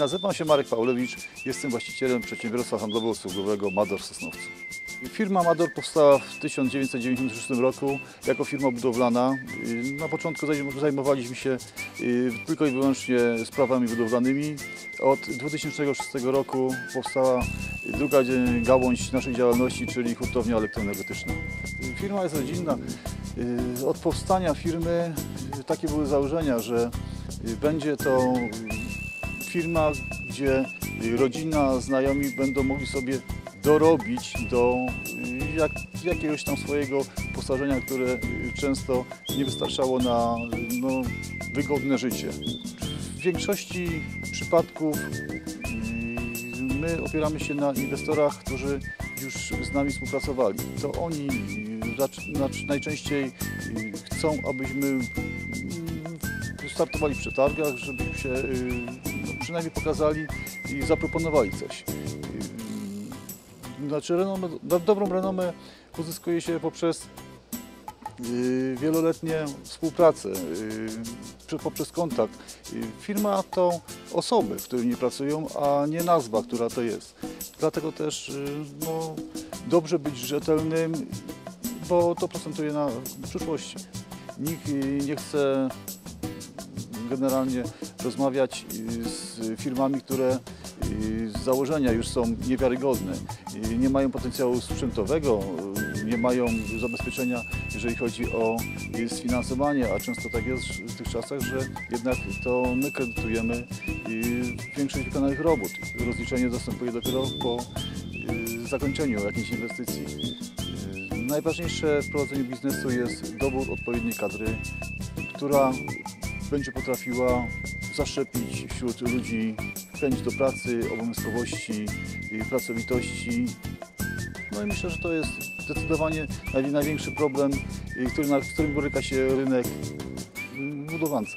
Nazywam się Marek Paulewicz, jestem właścicielem przedsiębiorstwa handlowo-usługowego Mador w Sosnowcu. Firma Mador powstała w 1996 roku jako firma budowlana. Y, Na początku zajm- zajmowaliśmy się y, tylko i wyłącznie sprawami budowlanymi. Od 2006 roku powstała druga gałąź naszej działalności, czyli hurtownia elektroenergetyczna. Firma jest rodzinna. Y, Od powstania firmy takie były założenia, że będzie to firma, gdzie rodzina, znajomi będą mogli sobie dorobić do y, jak, jakiegoś tam swojego posażenia, które często nie wystarczało na no, wygodne życie. W większości przypadków y, my opieramy się na inwestorach, którzy już z nami współpracowali. To oni y, najczęściej chcą, abyśmy startowali w przetargach, żebyśmy się y, no, przynajmniej pokazali i zaproponowali coś. Y, Znaczy renomę, do- dobrą renomę uzyskuje się poprzez y, wieloletnie współpracę, poprzez kontakt. Firma to osoby, które nie pracują, a nie nazwa, która to jest. Dlatego też no, dobrze być rzetelnym, bo to procentuje na przyszłości. Nikt nie chce generalnie rozmawiać y, z firmami, które y, z założenia już są niewiarygodne, y, nie mają potencjału sprzętowego, nie mają zabezpieczenia, jeżeli chodzi o sfinansowanie, a często tak jest w tych czasach, że jednak to my kredytujemy większość wykonanych robót. Rozliczenie dostępuje dopiero po zakończeniu jakiejś inwestycji. Najważniejsze w prowadzeniu biznesu jest dobór odpowiedniej kadry, która będzie potrafiła zaszczepić wśród ludzi chęć do pracy, obowiązkowości, pracowitości. No i myślę, że to jest zdecydowanie naj- największy problem, y, który, z którym boryka się rynek budowlance.